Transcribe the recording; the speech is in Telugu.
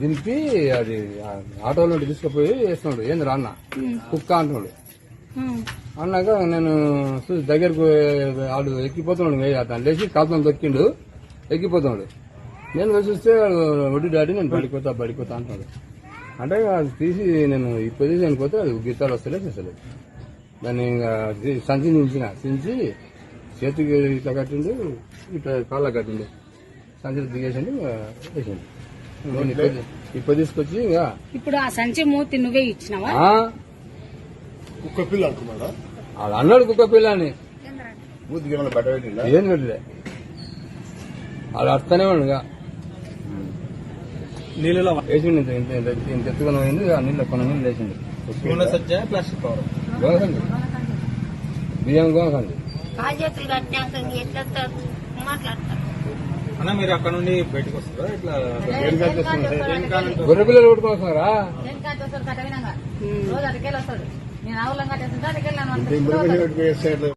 దింపి అది ఆటోలో నుండి తీసుకుపోయి వేస్తున్నాడు. ఏంది రా అన్న? కుక్క అంటున్నాడు. అన్నాక నేను చూసి దగ్గరకు వాడు ఎక్కిపోతున్నాడు మే- అతను లేచి కాలుతో తొక్కిండు. ఎక్కిపోతున్నాడు. నేను చూస్తే వాడు వడ్డీ డాడీ నేను పడిపోతా పడిపోతా అంటున్నాడు. అంటే అది తీసి నేను ఈ పొజిషన్ పోతే అది గిత్తాలు వస్తలే చేస్తలేదు. దాన్ని ఇంకా సంచి దించిన. దించి చేతికి ఇట్లా కట్టిండు ఇట్లా కాళ్ళ కట్టిండు. సంచిలో దిగేసిండు ఇంకా వేసిండు నేను ఇప్పుడు తీసుకొచ్చి ఇంకా ఇప్పుడు ఆ సంచి మూతి నువ్వే ఇచ్చినావా? ఆ, కుక్క పిల్ల అంటున్నాడా వాడు అన్నాడు కుక్క పిల్ల అని మూతికి ఏమైనా బట్ట పెట్టిందా ఏం పెట్టలే. వాళ్ళు అర్థనే ఉండగా నీళ్ళలో వేసిండు ఇంత ఇంత ఇంత ఇంత ఎత్తుకొని పోయింది ఆ నీళ్ళు కొన్ని నీళ్ళు వేసిండు. నూనె సజ్జ ప్లాస్టిక్ కవర్ గోనకండి. బియ్యం కట్టినాక ఎట్లా మాట్లాడతారు అన్న మీరు అక్కడ నుండి బయటకు వస్తారా? ఇట్లా గొర్రె పిల్లలు కొట్టుకొస్తున్నారా ఉమ్. ఇంత ఇంప్రూవ్మెంట్ పెట్టుకుని